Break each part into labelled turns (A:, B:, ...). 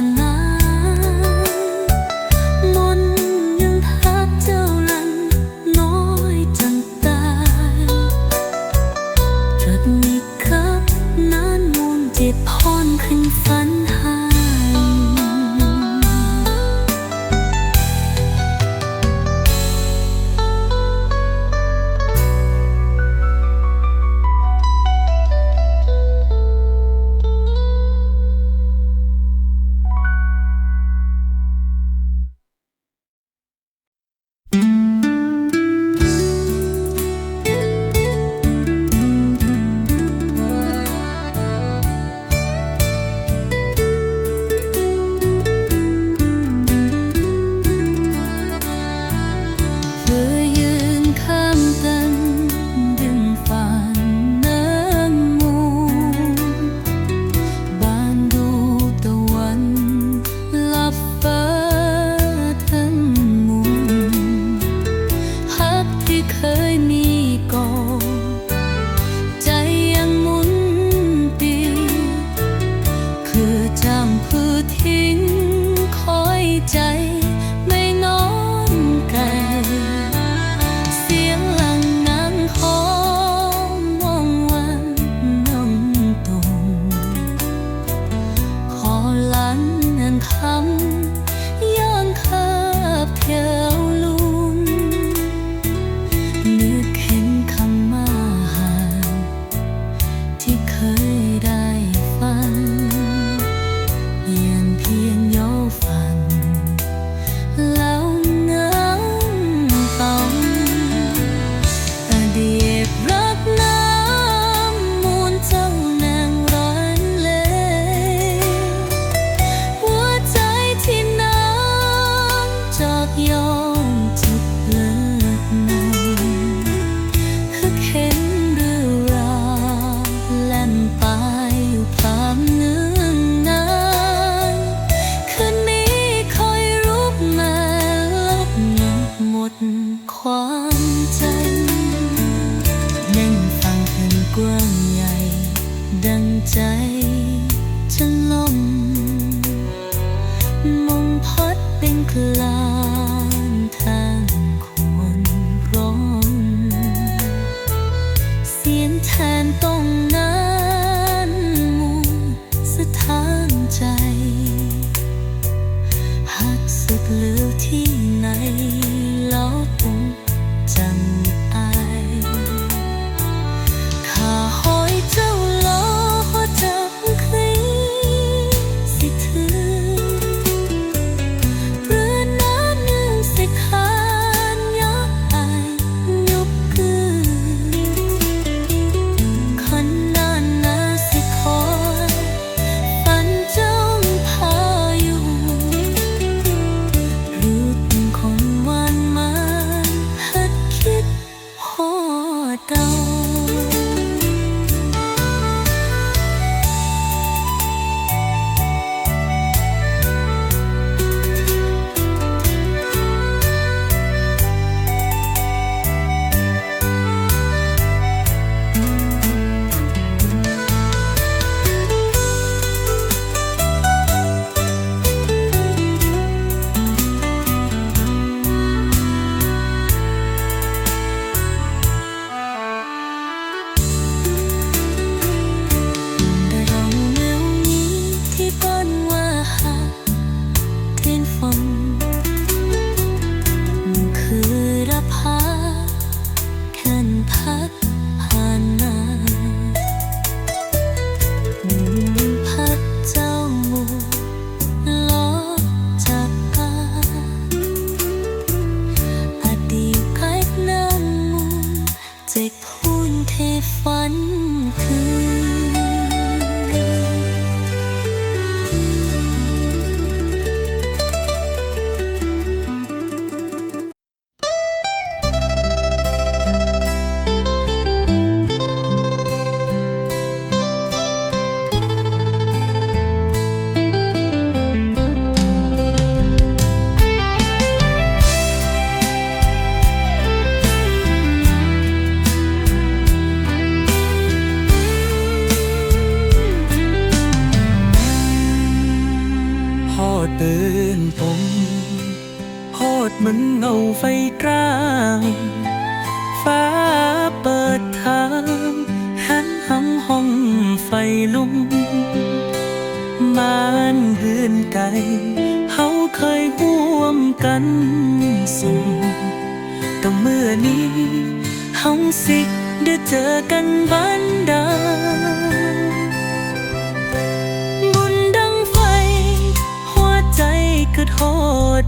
A: sana. หักสุดเหลือที่ไหน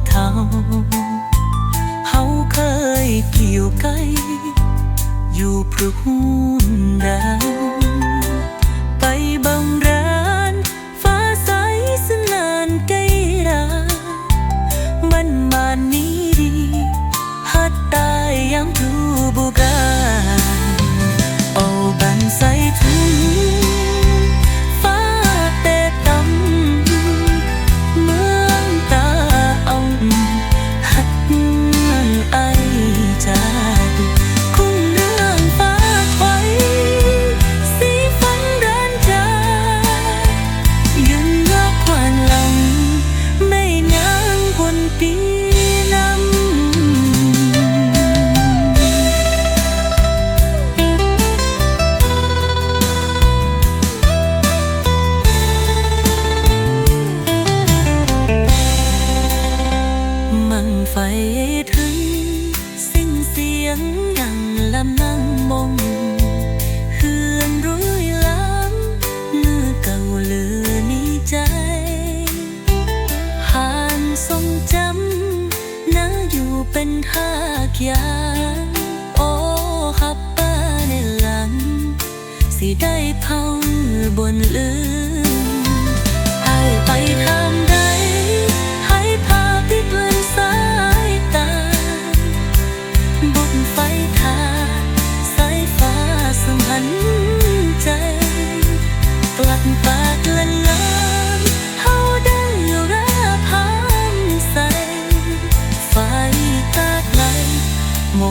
A: เท่าเฮาเคยเกี่ยวไกอยู่พรุ่งนดา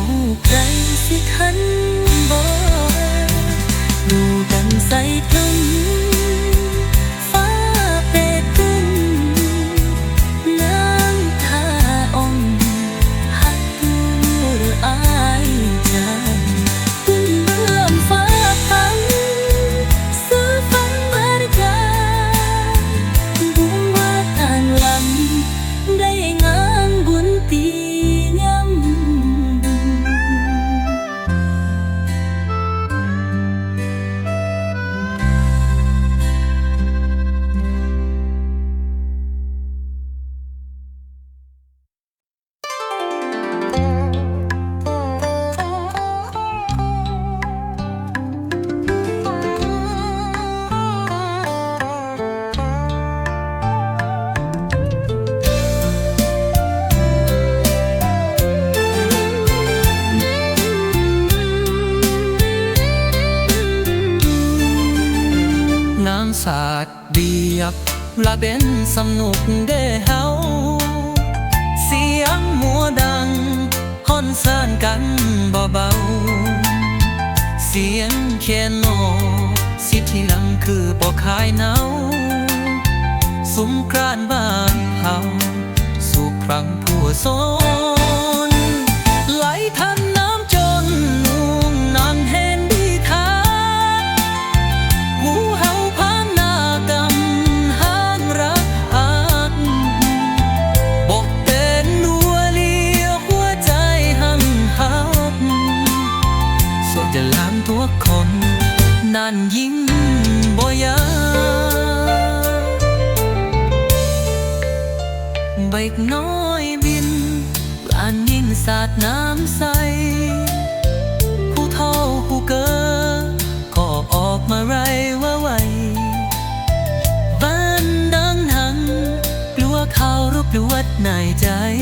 A: หูใครสิทันบอ
B: กดูกันใส่กลุ่ม ละเป็นสนุกเด้เฮาเสียงมัวดังฮอนเซินกันเบาๆเสียงเคนโนสิที่ลังคือปอคาย
A: เนาสุมกรานบ้านเฮาสุครั้งผัวโซ моя, Bạch nói biên bạn nhìn sạt nám say Khu thâu khu cơ có ọt mà rai quá quay Ván đắng hẳn lúa khao rút lúa nài trái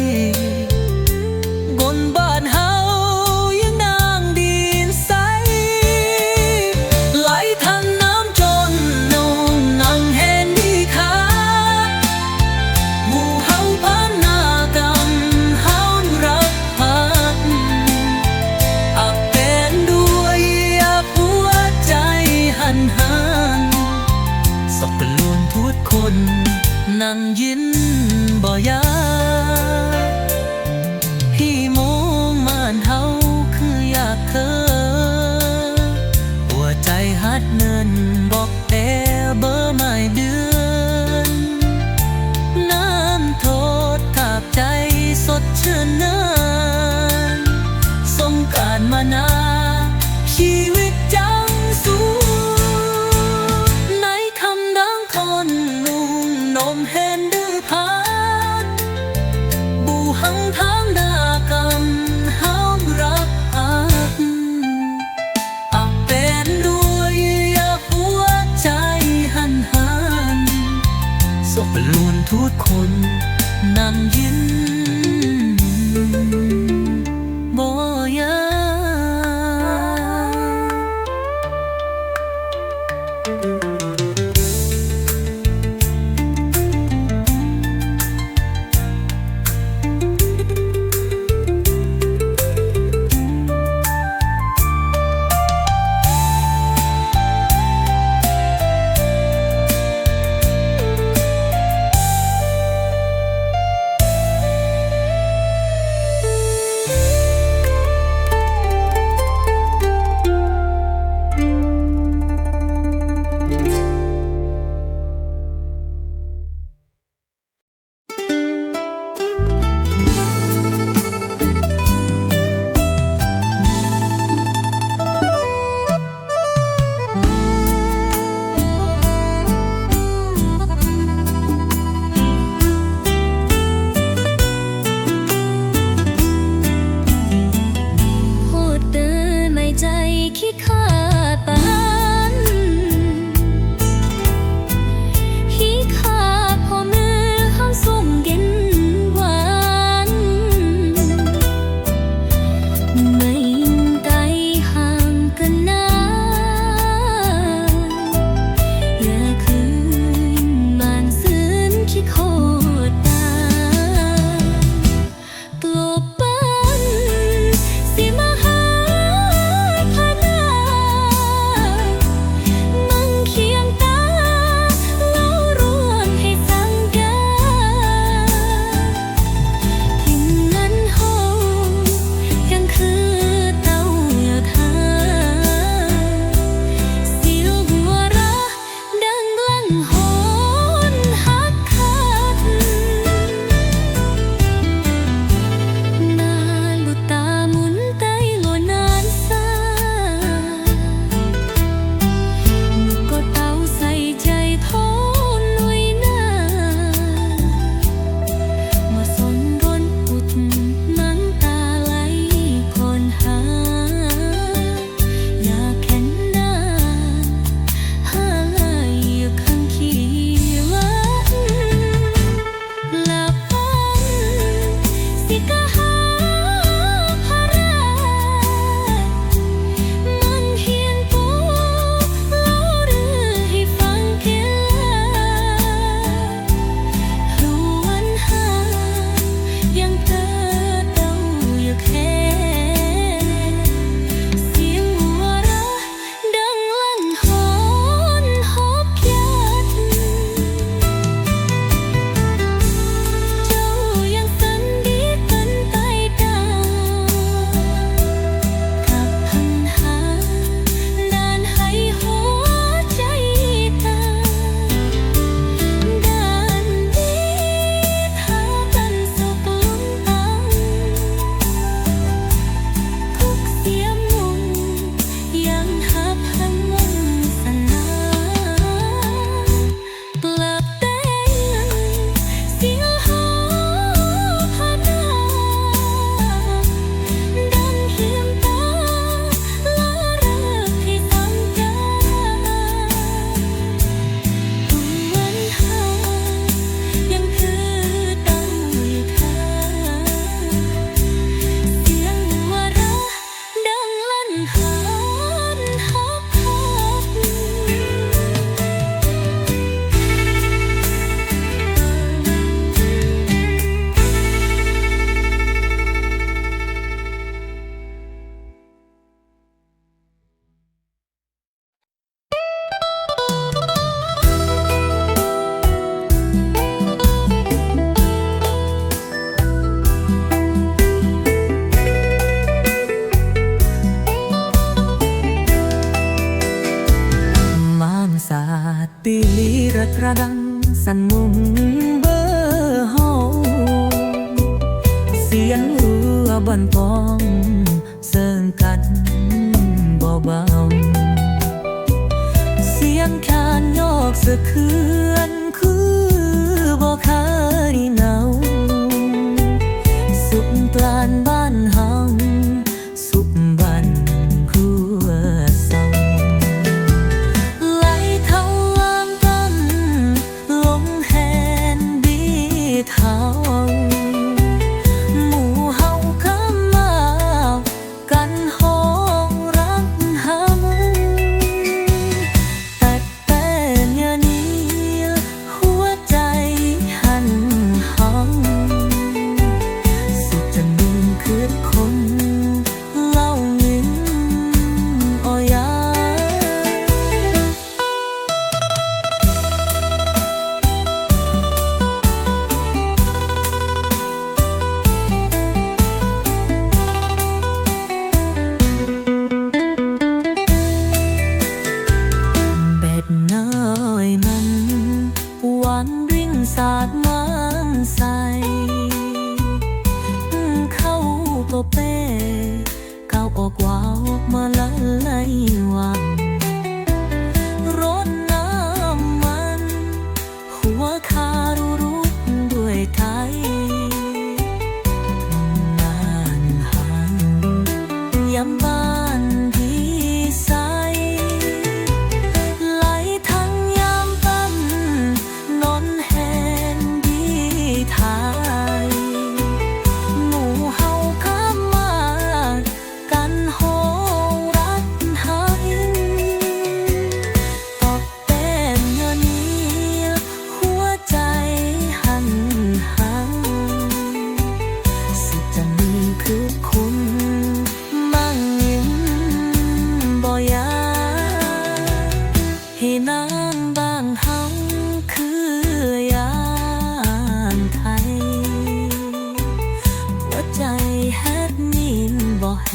A: านบ้านเฮาคือยานไทย หัวใจ
B: แฮดนินบ่แฮ